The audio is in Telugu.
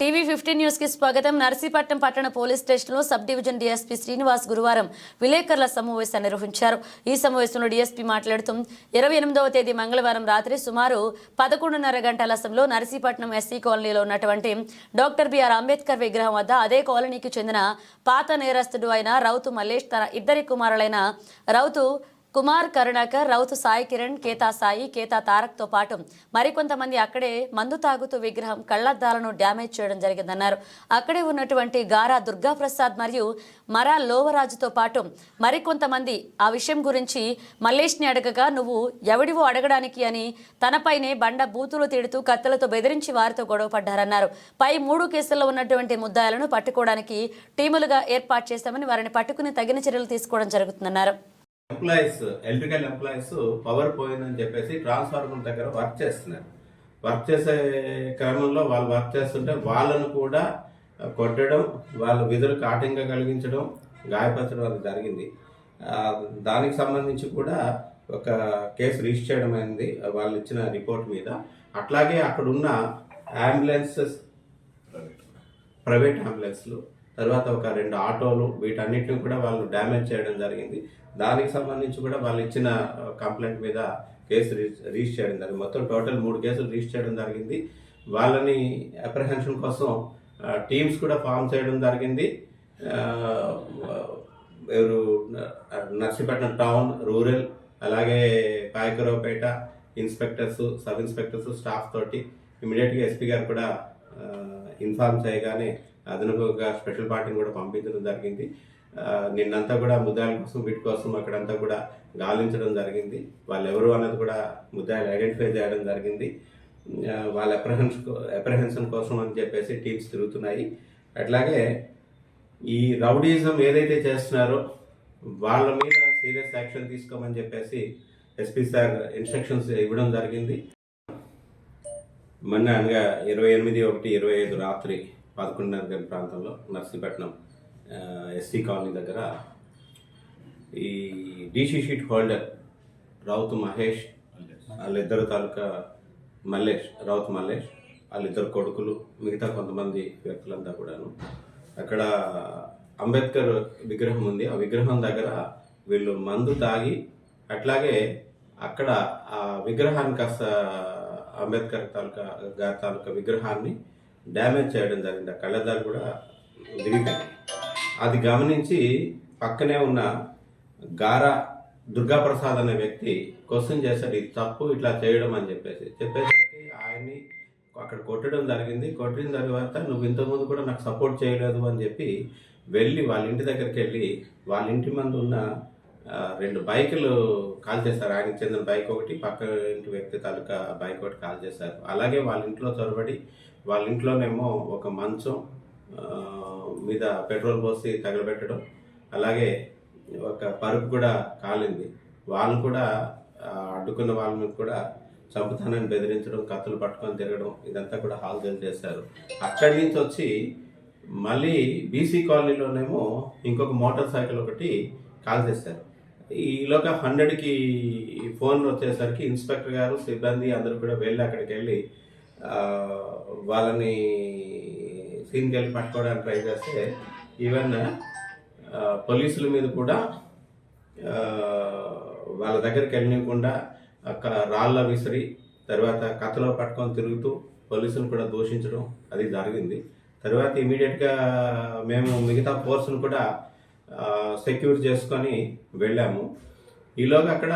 టీవీ ఫిఫ్టీన్ న్యూస్కి స్వాగతం. నర్సీపట్నం పట్టణ పోలీస్ స్టేషన్లో సబ్ డివిజన్ డీఎస్పీ శ్రీనివాస్ గురువారం విలేకరుల సమావేశాన్ని నిర్వహించారు. ఈ సమావేశంలో డీఎస్పీ మాట్లాడుతూ ఇరవై ఎనిమిదవ తేదీ మంగళవారం రాత్రి సుమారు పదకొండున్నర గంటల సమయంలో నర్సీపట్నం ఎస్సీ కాలనీలో ఉన్నటువంటి డాక్టర్ బిఆర్ అంబేద్కర్ విగ్రహం వద్ద అదే కాలనీకి చెందిన పాత నేరస్తుడు అయిన రౌతు మల్లేష్ తన ఇద్దరి కుమారులైన రౌతు కుమార్ కరుణాకర్ రౌతు సాయి కిరణ్ కేతా సాయి కేతా తారక్తో పాటు మరికొంతమంది అక్కడే మందు తాగుతూ విగ్రహం కళ్ళద్దాలను డ్యామేజ్ చేయడం జరిగిందన్నారు. అక్కడే ఉన్నటువంటి గారా దుర్గాప్రసాద్ మరియు మరా లోవరాజుతో పాటు మరికొంతమంది ఆ విషయం గురించి మల్లేష్ని అడగగా నువ్వు ఎవడివో అడగడానికి అని తనపైనే బండ బూతులు తిడుతూ కత్తులతో బెదిరించి వారితో గొడవ పడ్డారన్నారు. పై మూడు కేసుల్లో ఉన్నటువంటి ముద్దాయిలను పట్టుకోవడానికి టీములుగా ఏర్పాటు చేశామని వారిని పట్టుకుని తగిన చర్యలు తీసుకోవడం జరుగుతుందన్నారు. ఎంప్లాయీస్ ఎలక్ట్రికల్ ఎంప్లాయీస్ పవర్ పోయిందని చెప్పేసి ట్రాన్స్ఫార్మర్ దగ్గర వర్క్ చేస్తున్నారు. వర్క్ చేసే క్రమంలో వాళ్ళు వర్క్ చేస్తుంటే వాళ్ళను కూడా కొట్టడం వాళ్ళ విధులకు ఆటంకం కలిగించడం గాయపరచడం అది జరిగింది. దానికి సంబంధించి కూడా ఒక కేసు రిజిస్టర్ చేయడం అయింది. వాళ్ళు ఇచ్చిన రిపోర్ట్ మీద. అట్లాగే అక్కడ ఉన్న అంబులెన్సెస్ ప్రైవేట్ అంబులెన్స్లు తర్వాత ఒక రెండు ఆటోలు వీటన్నిటిని కూడా వాళ్ళు డ్యామేజ్ చేయడం జరిగింది. దానికి సంబంధించి కూడా వాళ్ళు ఇచ్చిన కంప్లైంట్ మీద కేసు రిజిస్- రిజిస్టర్ చేయడం జరిగింది. మొత్తం టోటల్ మూడు కేసులు రిజిస్టర్ చేయడం జరిగింది. వాళ్ళని అప్రహెన్షన్ కోసం టీమ్స్ కూడా ఫామ్ చేయడం జరిగింది. ఎవరు నర్సీపట్నం టౌన్ రూరల్ అలాగే Payakaraopeta inspectors sub inspectors staff తోటి ఇమీడియట్గా ఎస్పీ గారు కూడా ఇన్ఫార్మ్ చేయగానే అదనపుగా స్పెషల్ పార్టీని కూడా పంపించడం జరిగింది. నిన్నంతా కూడా ముద్దాయిల కోసం వీటి కోసం అక్కడంతా కూడా గాలించడం జరిగింది. వాళ్ళు ఎవరు అన్నది కూడా ముద్దాయిలు ఐడెంటిఫై చేయడం జరిగింది. వాళ్ళ అప్రహెన్స్ అప్రహెన్షన్ కోసం అని చెప్పేసి టీమ్స్ తిరుగుతున్నాయి. అట్లాగే ఈ రౌడీజం ఏదైతే చేస్తున్నారో వాళ్ళ మీద సీరియస్ యాక్షన్ తీసుకోమని చెప్పేసి ఎస్పీ సార్ ఇన్స్ట్రక్షన్స్ ఇవ్వడం జరిగింది. మొన్న అనగా ఇరవై ఎనిమిది ఒకటి ఇరవై ఐదు రాత్రి పదకొండున్నర ప్రాంతంలో నర్సీపట్నం ఎస్సీ కాలనీ దగ్గర ఈ DC sheet holder Rauthu Mahesh వాళ్ళిద్దరు తాలూకా మల్లేష్ రౌత్ మల్లేష్ వాళ్ళిద్దరు కొడుకులు మిగతా కొంతమంది వ్యక్తులంతా కూడాను. అక్కడ అంబేద్కర్ విగ్రహం ఉంది. ఆ విగ్రహం దగ్గర వీళ్ళు మందు తాగి అట్లాగే అక్కడ ఆ విగ్రహాన్ని కాస్త అంబేద్కర్ తాలూకా గారి తాలూకా విగ్రహాన్ని డ్యామేజ్ చేయడం జరిగింది. ఆ కళ్ళద్దాలు కూడా విరిగిపోయాయి అది గమనించి పక్కనే ఉన్న గారా దుర్గాప్రసాద్ అనే వ్యక్తి క్వశ్చన్ చేశాడు ఇది తప్పు ఇట్లా చేయడం అని చెప్పేసి. చెప్పేసరికి ఆయన్ని అక్కడ కొట్టడం జరిగింది. కొట్టిన తర్వాత నువ్వు ఇంతకుముందు కూడా నాకు సపోర్ట్ చేయలేదు అని చెప్పి వెళ్ళి వాళ్ళ ఇంటి దగ్గరికి వెళ్ళి వాళ్ళ ఇంటి ముందు ఉన్న రెండు బైకులు కాల్ చేశారు ఆయనకి చెందిన బైక్ ఒకటి పక్క ఇంటి వ్యక్తి తాలూకా బైక్ ఒకటి కాల్ చేశారు. అలాగే వాళ్ళ ఇంట్లో చొరబడి వాళ్ళ ఇంట్లోనేమో ఒక మంచం మీద పెట్రోల్ పోసి తగలబెట్టడం అలాగే ఒక పరుపు కూడా కాలింది. వాళ్ళని కూడా అడ్డుకున్న వాళ్ళని కూడా చంపుతానని బెదిరించడం కత్తులు పట్టుకొని తిరగడం ఇదంతా కూడా హాల్జల్ చేశారు. అక్కడి నుంచి వచ్చి మళ్ళీ బీసీ కాలనీలోనేమో ఇంకొక మోటార్ సైకిల్ ఒకటి కాల్ చేశారు. ఈలోగా హండ్రెడ్కి ఫోన్ వచ్చేసరికి ఇన్స్పెక్టర్ గారు సిబ్బంది అందరూ కూడా వెళ్ళి అక్కడికి వెళ్ళి వాళ్ళని సీన్కి వెళ్ళి పట్టుకోవడానికి ట్రై చేస్తే ఈవెన్ పోలీసుల మీద కూడా వాళ్ళ దగ్గరికి వెళ్ళనివ్వకుండా అక్కడ రాళ్ళ విసిరి తర్వాత కథలో పట్టుకొని తిరుగుతూ పోలీసులు కూడా దూషించడం అది జరిగింది. తర్వాత ఇమీడియట్గా మేము మిగతా ఫోర్స్ను కూడా సెక్యూర్ చేసుకొని వెళ్ళాము. ఈలోగా అక్కడ